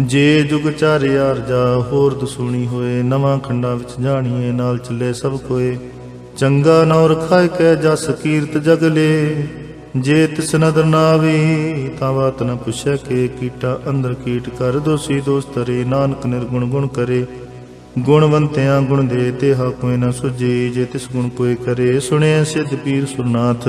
ਜੇ ਜੁਗ ਚਾਰਿਆਰ ਜਾ, ਹੋਰ ਦਸੂਣੀ ਹੋਏ, ਨਵਾਂ ਖੰਡਾਂ ਵਿੱਚ ਜਾਣੀਏ, ਨਾਲ ਚੱਲੇ ਸਭ ਕੋਏ। ਚੰਗਾ ਨੌ ਰਖਾਇ ਕੈ ਜਸ ਕੀਰਤ ਜਗਲੇ ਜੇ ਤਿਸ ਨਦਰ ਨਾ ਆਵੇ ਤਾਂ ਬਾਤ ਨ ਪੁੱਛੈ ਕੇ। ਕੀਟਾ ਅੰਦਰ ਕੀਟ ਕਰ ਦੋਸੀ ਦੋਸਤਰੇ ਨਾਨਕ ਨਿਰਗੁਣ ਗੁਣ ਕਰੇ। ਗੁਣਵੰਤਿਆਂ ਗੁਣ ਦੇ ਤੇ ਹਾ ਕੋਈ ਨ ਸੁਝੇ। ਜੇ ਤਿਸ ਗੁਣ ਕੋਈ ਕਰੇ ਸੁਣਿਆ ਸਿੱਧ ਪੀਰ ਸੁਰਨਾਥ।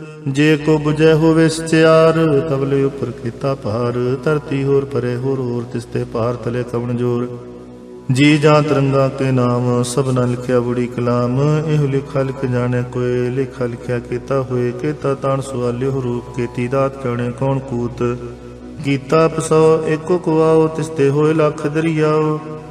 ਜੇ ਕੋ 부ਜੈ ਹੋਵੇ ਸਚਿਆਰ ਤਬਲੇ ਉਪਰ ਕੀਤਾ ਭਾਰ, ਧਰਤੀ ਹੋਰ ਪਰੇ ਹੋਰ ਹੋਰ, ਤਿਸ ਤੇ ਭਾਰ ਤਲੇ ਕਵਣ ਜੋਰ। ਜੀ ਜਾਂ ਤਰੰਗਾ ਕੇ ਨਾਮ, ਸਭਨਾ ਲਿਖਿਆ ਬੁੜੀ ਕਲਾਮ, ਇਹ ਲਿਖਾ ਲਿਖ ਜਾਣੇ ਕੋਏ, ਲਿਖਾ ਲਿਖਿਆ ਕੀਤਾ ਹੋਏ, ਕੀਤਾ ਤਾਣ ਸਵਾਲਿਓ ਰੂਪ, ਕੀਤੀ ਦਾਤ ਜਾਣੇ ਕੌਣ ਕੂਤ। ਕੀਤਾ ਪਸੋ ਏਕੋ ਕਵਾਓ, ਤਿਸ ਤੇ ਹੋਏ ਲੱਖ ਦਰਿਆਓ।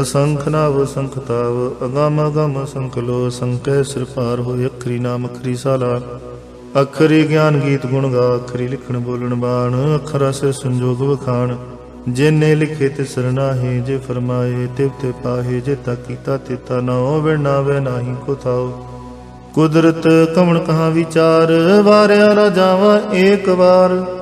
ਅਸੰਖ ਨਾਵ ਅਸੰਖ ਤਾਵ ਅਗਮ ਅਗਮ ਅਸੰਖ ਲੋ, ਸੰਕੈ ਸਿਰ ਪਾਰ ਹੋਏ ਅਖਰੀ ਨਾਮ ਅਖਰੀ ਸਾਲਾ। ਅਖਰੀ ਗਿਆਨ ਗੀਤ ਗੁਣ ਗਾ, ਅਖਰੀ ਲਿਖਣ ਬੋਲਣ ਬਾਣ, ਅਖਰਾ ਸੇ ਸੰਜੋਗ ਵਖਾਣ। ਜਿਨੇ ਲਿਖੇ ਤੇ ਸਰਨਾਹੀ ਜੇ ਫਰਮਾਏ ਤਿਵ ਤੇ ਪਾਹੇ, ਜੇ ਤਾ ਕੀਤਾ ਤੇ ਨਾ ਹੋਵੇ, ਨਾ ਵੇ ਨਾਹੀ ਕੋ ਥਾਓ ਕੁਦਰਤ ਕਵਣ ਕਹਾ ਵਿਚਾਰ, ਵਾਰਿਆ ਨਾ ਜਾਵਾਂ ਏਕ ਵਾਰ।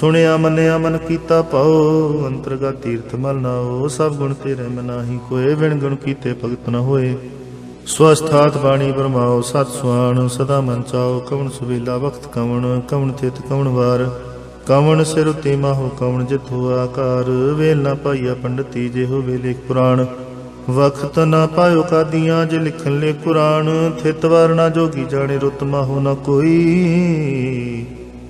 ਸੁਣਿਆ, ਮੰਨਿਆ, ਮਨ ਕੀਤਾ ਪਾਉ ਅੰਤਰਗਾ ਤੀਰਥ ਮਲ ਨਾਓ ਸਭ ਗੁਣ ਤੇਰੇ ਮਨਾਹੀ ਕੋਏ ਵਿਣ ਗੁਣ ਕੀਤੇ ਭਗਤ ਨ ਹੋਏ। ਸਵਸਥਾਤ ਬਾਣੀ ਬਰਮਾਓ, ਸਤ ਸੁਆਣ, ਸਦਾ ਮਨ ਚਾਓ, ਕਵਣ ਸੁਵੇਲਾ, ਵਖਤ ਕਵਣ ਕਵਣ ਤਿਤ, ਕਵਣ ਵਾਰ। ਕਵਣ ਸਿਰ ਉਤੇ ਮਾਹੋ, ਕਵਣ ਜਿਥੋ ਆਕਾਰ। ਵੇਲ ਨਾ ਪਾਈਆ ਪੰਡਤੀ ਜੇ ਹੋ ਵੇਲੇ ਪੁਰਾਣ। ਵਖਤ ਨਾ ਪਾਇਓ ਕਾਦੀਆਂ, ਜੇ ਲਿਖਣ ਲੈ ਕੁਰਾਨ। ਥਿਤ ਵਰਨਾ ਜੋਗੀ, ਜਾਣੇ ਰੁਤ ਮਾਹੋ ਨਾ ਕੋਈ।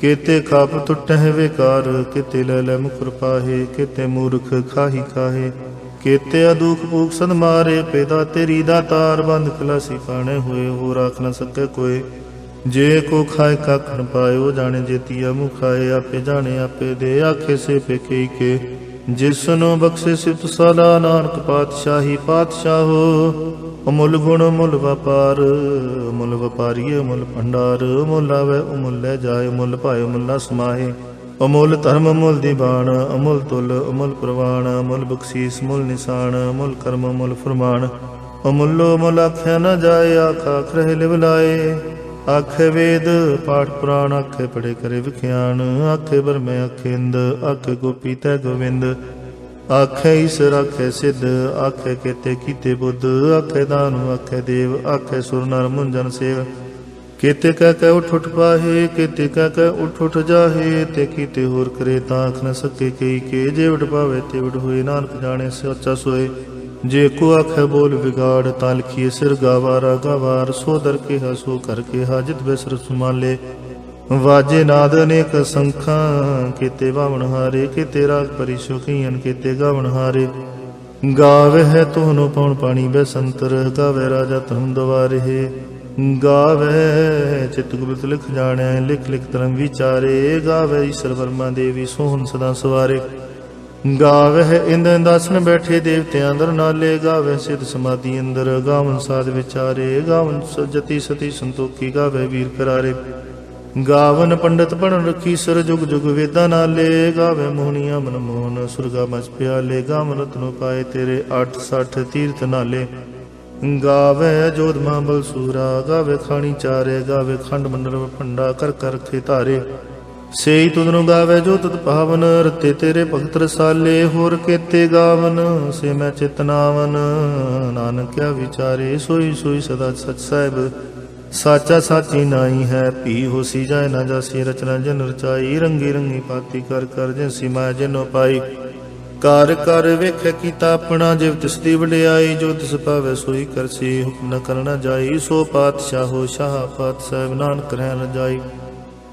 ਕੀਤੇ ਖਾਪ ਟੁੱਟਹਿ ਵਿਕਾਰ, ਕੀਤੇ ਲੈ ਲੈ ਮੁਕਰ ਪਾਹੇ, ਕੀਤੇ ਮੂਰਖ ਖਾਹੀ ਖਾਹੇ। ਕੀਤੇ ਅਦੂਖ ਭੂਖ ਸਦ ਮਾਰੇ, ਪੈਦਾ ਤੇਰੀ ਦਾ ਤਾਰ ਬੰਦ ਕਲਾਸੀ ਪਾਣੇ ਹੋਏ ਹੋ ਰਾਖ ਨਾ ਸਕੇ ਕੋਏ। ਜੇ ਕੋ ਖਾਏ ਕੱਖ ਨ ਪਾਇਓ, ਜਾਣੇ ਜੇਤੀਆ ਮੁਖਾਏ ਆਪੇ ਜਾਣੇ ਆਪੇ ਦੇ ਆਖੇ ਸੇ ਪੇਕੇ ਕੇ। ਜਿਸਨੂੰ ਬਖਸ਼ੇ ਸਿਫਤ ਸਦਾ ਨਾਨਕ ਪਾਤਸ਼ਾਹੀ ਪਾਤਸ਼ਾਹੋ ਅਮੁੱਲ ਗੁਣ ਮੁੱਲ ਵਪਾਰ ਮੁੱਲ ਵਪਾਰੀ ਮੁੱਲ ਭੰਡਾਰ ਮੁੱਲ ਆਵੇ ਅਮੁੱਲ ਲੈ ਜਾਏ ਮੁੱਲ ਭਾਏ ਮੁੱਲ ਨਾ ਸਮਾਏ। ਅਮੁੱਲ ਧਰਮ ਮੁੱਲ ਦੀਵਾਨ ਅਮੁੱਲ ਤੁਲ ਅਮੁੱਲ ਪ੍ਰਵਾਨ ਅਮੁੱਲ ਬਖਸ਼ੀਸ ਮੁੱਲ ਨਿਸ਼ਾਨ, ਅਮੁੱਲ ਕਰਮ ਮੁੱਲ ਫਰਮਾਨ। ਅਮੁੱਲੋ ਮੁੱਲ ਆਖਿਆ ਨਾ ਜਾਏ ਆਖਾ ਖਰੇ ਲਿਵ ਲਾਏ ਵੇਦ ਪਾਠ ਪੁਰਾਣ, ਆਖੇ ਪੜੇ ਕਰੇ ਵਿਖਿਆਨ, ਆਖੇ ਬਰਮੇ ਆਖੇ ਇੰਦ ਗੋਪੀ ਤੈ ਗੋਵਿੰਦ। ਆਖੇ ਈਸਰ, ਆਖੇ ਸਿੱਧ, ਆਖੇ ਕੇਤੇ ਕੀਤੇ ਬੁੱਧ, ਆਖੇ ਦਾਨੁ, ਆਖੇ ਦੇਵ, ਆਖੇ ਸੁਰ ਨਰ ਮੁੰਜਨ ਸੇਵ। ਕੀਤੇ ਕਹਿ ਕਹਿ ਉਠ ਉਠ ਪਾਹੇ, ਕੀਤੇ ਕਹਿ ਕਹਿ ਉਠ ਉਠ ਜਾਹੇ, ਤੇ ਕੀਤੇ ਹੋਰ ਕਰੇ ਤਾਂ ਆਖ ਨ ਸਕੇ ਕਈ ਕੇ। ਜੇ ਉਠ ਪਾਵੇ ਤੇ ਉਠ ਹੋਏ, ਨਾਨਕ ਜਾਣੇ ਸੱਚਾ ਸੋਏ। ਜੇ ਕੋ ਆਖੇ ਬੋਲ ਵਿਗਾੜ ਤਾਂ ਲਿਖੀਏ ਸਿਰ ਗਾਵਾਰਾ, ਗਾਵਾਰ ਸੋ ਦਰ ਕੇ ਹਸੋ ਕਰ ਕੇ ਹਾਜਤ ਬਿਸਰ ਸੁਮਾਲੇ ਵਾਜੇ ਨਾਦ ਅਨੇਕ ਸੰਖਾਂ, ਕੀਤੇ ਬਾਵਣ ਹਾਰੇ, ਕੀਤੇ ਰਾਗ ਪਰਿਸ਼ੋ ਕੀਨ ਕੀਤੇ ਗਾਵਣ ਹਾਰੇ। ਗਾਵੇ ਹੈ ਤੋਹਨੋ ਪਉਣ ਪਾਣੀ ਬੈਸੰਤਰ, ਗਾਵੇ ਰਾਜਾ ਧਰਮ ਦਵਾਰੇ। ਗਾਵੇ ਚਿਤ ਗੁਰਤ ਲਿਖ ਜਾਣੈ, ਲਿਖ ਲਿਖ ਧਰਮ ਵਿਚਾਰੇ। ਗਾਵੇ ਈਸ਼ਰ ਵਰਮਾ ਦੇਵੀ, ਸੋਹਣ ਸਦਾ ਸਵਾਰੇ। ਗਾਵੇ ਇੰਦ ਇੰਦਾਸਨ ਬੈਠੇ ਦੇਵਤਿਆਂ ਅੰਦਰ, ਨਾਲੇ ਗਾਵੇ ਸਿਧ ਸਮਾਧੀ ਅੰਦਰ। ਗਾਵਨ ਸਾਧ ਵਿਚਾਰੇ, ਗਾਵਨ ਸਜਤੀ ਸਤੀ ਸੰਤੋਖੀ ਗਾਵੇ ਵੀਰ ਕਰਾਰੇ। ਗਾਵਨ ਪੰਡਤ ਪੜਨ ਰਖੀ ਸਰ ਜੁਗ ਜੁਗ ਵੇਦਾਂ ਨਾਲੇ। ਗਾਵੇ ਮੋਹਣੀਆਂ ਮਨ ਮੋਹਨ, ਸੁਰਗਾ ਮਚ ਪਿਆਲੇ। ਗਾਵਨ ਰਤਨੋ ਪਾਏ ਤੇਰੇ 860 ਤੀਰਥ ਨਾਲੇ। ਗਾਵੈ ਜੋਧ ਮਾਂਬਲ ਸੂਰਾ ਗਾਵੈ ਖਾਣੀ ਚਾਰੇ ਗਾਵੈ ਖੰਡ ਮੰਡਲ ਭੰਡਾ ਕਰ ਕਰ ਰਖੇ ਧਾਰੇ। ਸੇਈ ਤੁਧਨੂੰ ਗਾਵੇ ਜੋ ਤਤ ਪਾਵਨ, ਰਤੇ ਤੇਰੇ ਭਗਤ ਰਸਾਲੇ, ਹੋਰ ਕੇਤੇ ਗਾਵਨ, ਸੇ ਮੈਂ ਚਿਤਨਾਵਨ ਨਾਨਕ ਵਿਚਾਰੇ, ਸੋਈ ਸੋਈ ਸਦਾ ਸਚ ਸਾਹਿਬ। ਸਾਚਾ ਸਾਚੀ ਨਾਈ ਹੈ, ਭੀ ਹੋਸੀ ਜਾਏ ਨਾ ਜਾਸੀ, ਰਚਨਾ ਜਨ ਰਚਾਈ। ਰੰਗੀ ਰੰਗੀ ਪਾਤੀ ਕਰ ਕਰ ਜਿਨਸੀ ਮਾਇਆ ਜਿਨੋ ਪਾਈ। ਕਰ ਕਰ ਵੇਖ ਕੀਤਾ ਆਪਣਾ, ਜਿਵ ਤਿਸ ਦੀ ਵਡਿਆਈ, ਜੋ ਤਿਸ ਪਾਵੇ ਸੋਈ ਕਰਸੀ। ਹੁਕਮ ਨ ਕਰਨਾ ਜਾਈ, ਸੋ ਪਾਤਸ਼ਾਹੋ, ਸ਼ਾਹ ਪਾਤ ਸਾਹਿਬ, ਨਾਨਕ ਰਹਿ ਨ ਜਾਈ।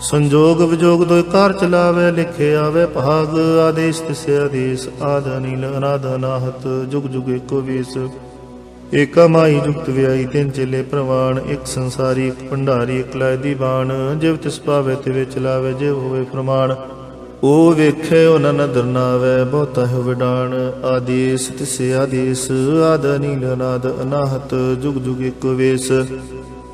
ਸੰਜੋਗ ਵਿਜੋਗ ਦੋਇ ਕਾਰ ਚਲਾਵੇ, ਲਿਖੇ ਆਵੇ ਭਾਗ, ਆਦੇਸ਼ ਤਿਸੇ ਆਦੇਸ਼ ਆਦ ਨੀਲ ਅਨਾਦ ਅਨਾਹਤ, ਜੁਗ ਜੁਗ ਇੱਕੋ ਵੇਸ। ਏਕਾ ਮਾਈ ਜੁਗਤ ਵਿਆਈ ਤਿੰਨ ਚੇਲੇ ਪ੍ਰਵਾਨ ਇੱਕ ਸੰਸਾਰੀ, ਇੱਕ ਭੰਡਾਰੀ, ਇੱਕ ਲੈ ਦੀ ਬਾਣ ਜਿਵ ਤਿਸ ਪਾਵੇ ਤੇ ਵਿੱਚ ਲਾਵੇ ਜਿਵ ਹੋਵੇ ਪ੍ਰਮਾਣ ਉਹ ਵੇਖੇ ਉਹਨਾਂ ਨਦਰ ਨਾਵੇ, ਬਹੁਤਾ ਹੋ ਵਿਡਾਣ ਆਦੇਸ ਤਿਸੇ ਆਦੇਸ ਆਦ ਨੀਲ ਅਨਾਦ ਅਨਾਹਤ, ਜੁਗ ਜੁਗ ਇੱਕੋ ਵੇਸ।